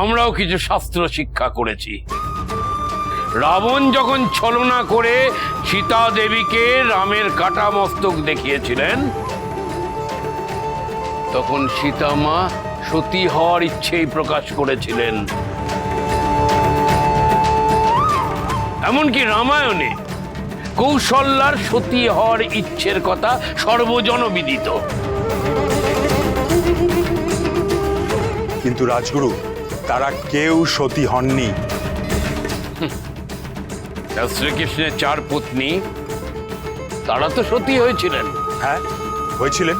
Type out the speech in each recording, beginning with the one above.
আমরাও কিছু শাস্ত্র শিক্ষা করেছি। রাবণ যখন ছলনা করে সীতা দেবীকে রামের কাটা মস্তক দেখিয়েছিলেন, তখন সীতামা সতী হওয়ার ইচ্ছেই প্রকাশ করেছিলেন। এমনকি রামায়ণে কৌশল্যার সতী হওয়ার ইচ্ছের কথা সর্বজনবিদিত। কিন্তু রাজগুরু তারা কেউ সতী হননি। শ্রীকৃষ্ণের চার পত্নী তারা তো সতী হয়েছিলেন। হ্যাঁ হয়েছিলেন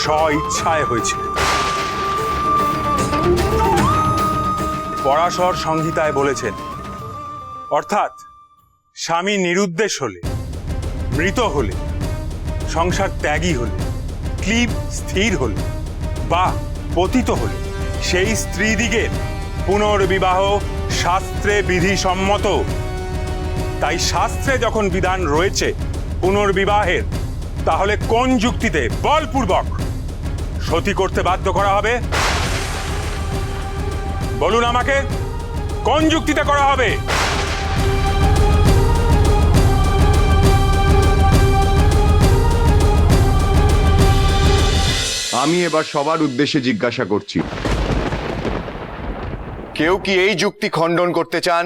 স্ব ইচ্ছায় হয়েছিলেন। পরাশর সংহিতায় বলেছেন অর্থাৎ স্বামী নিরুদ্দেশ হলে মৃত হলে সংসার ত্যাগী হলে ক্লিব স্থির হলে বা পতিত হলে সেই স্ত্রীদিগের পুনর্বিবাহ শাস্ত্রে বিধিসম্মত। তাই শাস্ত্রে যখন বিধান রয়েছে পুনর্বিবাহের, তাহলে কোন যুক্তিতে বলপূর্বক সতী করতে বাধ্য করা হবে? বলুন আমাকে, কোন যুক্তিতে করা হবে? আমি এবার সবার উদ্দেশ্যে জিজ্ঞাসা করছি। কেউ কি এই যুক্তি খণ্ডন করতে চান?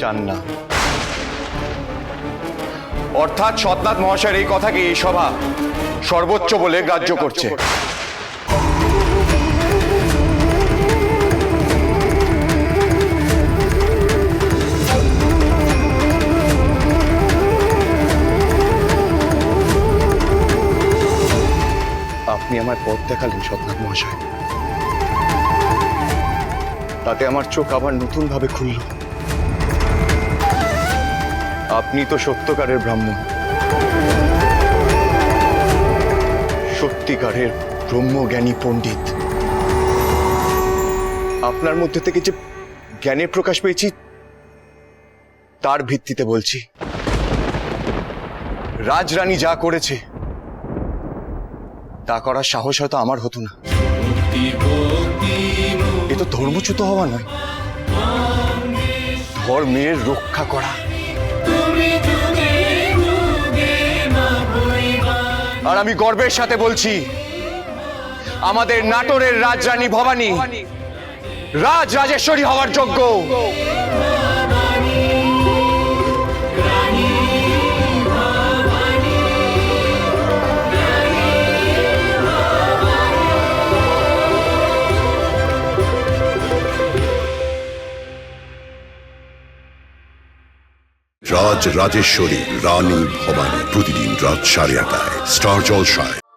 চান না। অর্থাৎ সতনাথ মহাশয়ের এই কথাকে এই সভা সর্বোচ্চ বলে গ্রাহ্য করছে। আমার পথ দেখালেন সতনাথ মহাশয়। তাতে আমার চোখ আবার নতুন ভাবে খুলল। আপনি তো সত্যকারের ব্রাহ্মণ। সত্যিকারের ব্রহ্মজ্ঞানী পণ্ডিত। আপনার মধ্যে থেকে যে জ্ঞানের প্রকাশ পেয়েছি, তার ভিত্তিতে বলছি। রাজরানী যা করেছে তা করার সাহস হয়তো আমার হতো না। এ তো ধর্মচ্যুত হওয়া নয়। ধর্মের রক্ষা করা। আর আমি গর্বের সাথে বলছি, আমাদের নাটোরের রাজরানী ভবানী রাজ রাজেশ্বরী হওয়ার যোগ্য। রাজ রাজেশ্বরী রানী ভবানী প্রতিদিন রাত সাড়ে আটায় স্টার জলসায়।